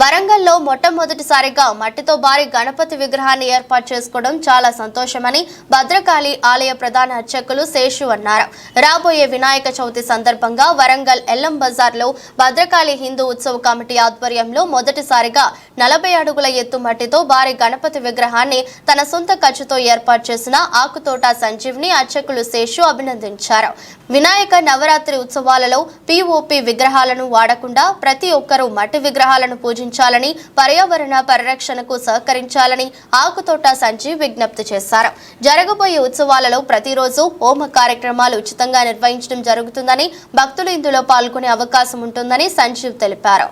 వరంగల్లో మొట్టమొదటిసారిగా మట్టితో భారీ గణపతి విగ్రహాన్ని ఏర్పాటు చేసుకోవడం చాలా సంతోషమని భద్రకాళి ఆలయ ప్రధాన అర్చకులు శేషు అన్నారు. రాబోయే వినాయక చవితి సందర్భంగా వరంగల్ ఎల్లం బజార్లో భద్రకాళి హిందూ ఉత్సవ కమిటీ ఆధ్వర్యంలో మొదటిసారిగా నలభై అడుగుల ఎత్తు మట్టితో భారీ గణపతి విగ్రహాన్ని తన సొంత ఖర్చుతో ఏర్పాటు చేసిన ఆకుతోట సంజీవ్ని అర్చకులు శేషు అభినందించారు. వినాయక నవరాత్రి ఉత్సవాలలో పిఓపి విగ్రహాలను వాడకుండా ప్రతి ఒక్కరూ మట్టి విగ్రహాలను పూజించారు పూజించాలని పర్యావరణ పరిరక్షణకు సహకరించాలని ఆకుతోట సంజీవ్ విజ్ఞప్తి చేశారు. జరగబోయే ఉత్సవాలలో ప్రతిరోజు హోమ కార్యక్రమాలు ఉచితంగా నిర్వహించడం జరుగుతుందని భక్తులు ఇందులో పాల్గొనే అవకాశం ఉంటుందని సంజీవ్ తెలిపారు.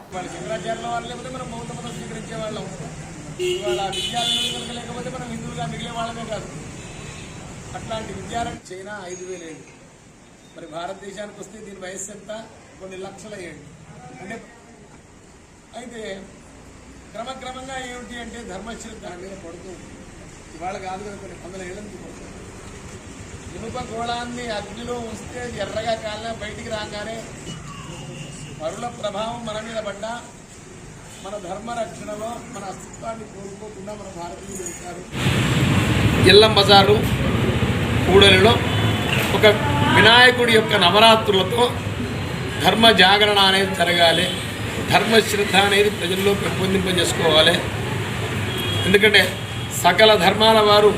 అట్లాంటి విద్యార్థి చైనా ఐదు వేలు ఏడు. మరి భారతదేశానికి వస్తే దీని వయస్సు ఎంత? కొన్ని లక్షల ఏడు. అంటే అయితే క్రమక్రమంగా ఏమిటి అంటే ధర్మశ్రద్ధ దాని మీద పడుతూ ఇవాళ కాదు కదా కొన్ని వందల ఏళ్ళ నుంచి పడుతుంది ఇనుప గోళాన్ని అగ్నిలో ఉంచితే ఎర్రగా కాలినా బయటికి రాగానే పరుల ప్రభావం మన మీద పడ్డా మన ధర్మ రక్షణలో మన అస్తిత్వాన్ని కోల్పోకుండా మన భారతీయులు ఉంటారు ఎల్లం బజారు కూడలిలో ఒక వినాయకుడి యొక్క నవరాత్రులతో ధర్మ జాగరణ అనేది జరగాలి. ధర్మశ్రద్ధ అనేది ప్రజల్లో పెంపొందింపజేసుకోవాలి. ఎందుకంటే సకల ధర్మాల వారు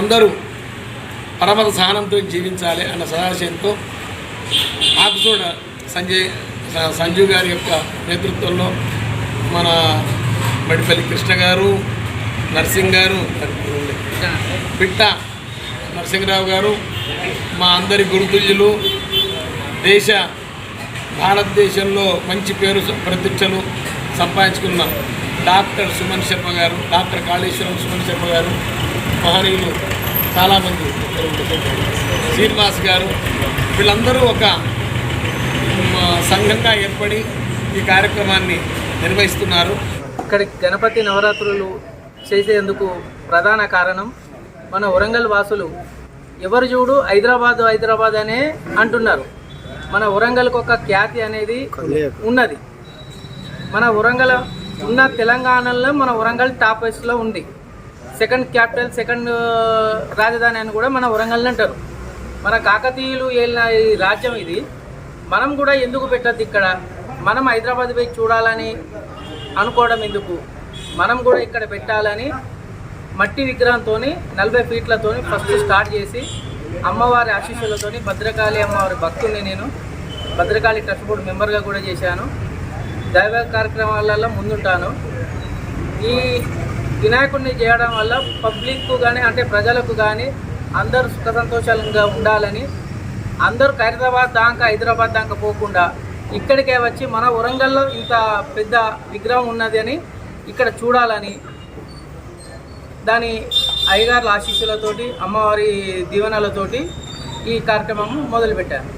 అందరూ పరమత సహనంతో జీవించాలి అన్న సదాశయంతో ఆకుచూడ సంజయ్ సంజీవ్ గారి యొక్క నేతృత్వంలో మన మడిపల్లి కృష్ణ గారు నర్సింగ్ గారు పిట్ట నరసింహరావు గారు మా అందరి గురుతుల్యులు దేశ భారతదేశంలో మంచి పేరు ప్రతిష్టలు సంపాదించుకున్న డాక్టర్ సుమన్ శర్మ గారు డాక్టర్ కాళేశ్వరం సుమన్ శర్మ గారు మహనీయులు చాలామంది శ్రీనివాస్ గారు వీళ్ళందరూ ఒక సంఘంగా ఏర్పడి ఈ కార్యక్రమాన్ని నిర్వహిస్తున్నారు. ఇక్కడ గణపతి నవరాత్రులు చేసేందుకు ప్రధాన కారణం మన వరంగల్ వాసులు ఎవరు చూడు హైదరాబాద్ హైదరాబాద్ అనే అంటున్నారు. మన వరంగల్కి ఒక ఖ్యాతి అనేది ఉన్నది. మన వరంగల్ ఉన్న తెలంగాణలో మన వరంగల్ టాప్లో ఉంది. సెకండ్ క్యాపిటల్ సెకండ్ రాజధాని అని కూడా మన వరంగల్ అంటారు. మన కాకతీయులు ఏలిన ఈ రాజ్యం ఇది. మనం కూడా ఎందుకు పెట్టద్దు ఇక్కడ? మనం హైదరాబాద్ పోయి చూడాలని అనుకోవడం ఎందుకు? మనం కూడా ఇక్కడ పెట్టాలని మట్టి విగ్రహంతో నలభై ఫీట్లతో ఫస్ట్ స్టార్ట్ చేసి అమ్మవారి ఆశీస్సులతోని భద్రకాళి అమ్మవారి భక్తుడిని నేను భద్రకాళి ట్రస్ట్ బోర్డు మెంబర్గా కూడా చేశాను. దైవ కార్యక్రమాలలో ముందుంటాను. ఈ వినాయకుడిని చేయడం వల్ల పబ్లిక్ కానీ అంటే ప్రజలకు కానీ అందరూ సుఖ సంతోషాలుగా ఉండాలని అందరూ ఖైరదాబాద్ దాకా హైదరాబాద్ దాకా పోకుండా ఇక్కడికే వచ్చి మన వరంగల్లో ఇంత పెద్ద విగ్రహం ఉన్నది అని ఇక్కడ చూడాలని దాని అయ్యగారుల ఆశీస్సులతోటి అమ్మవారి దీవెనలతోటి ఈ కార్యక్రమం మొదలుపెట్టారు.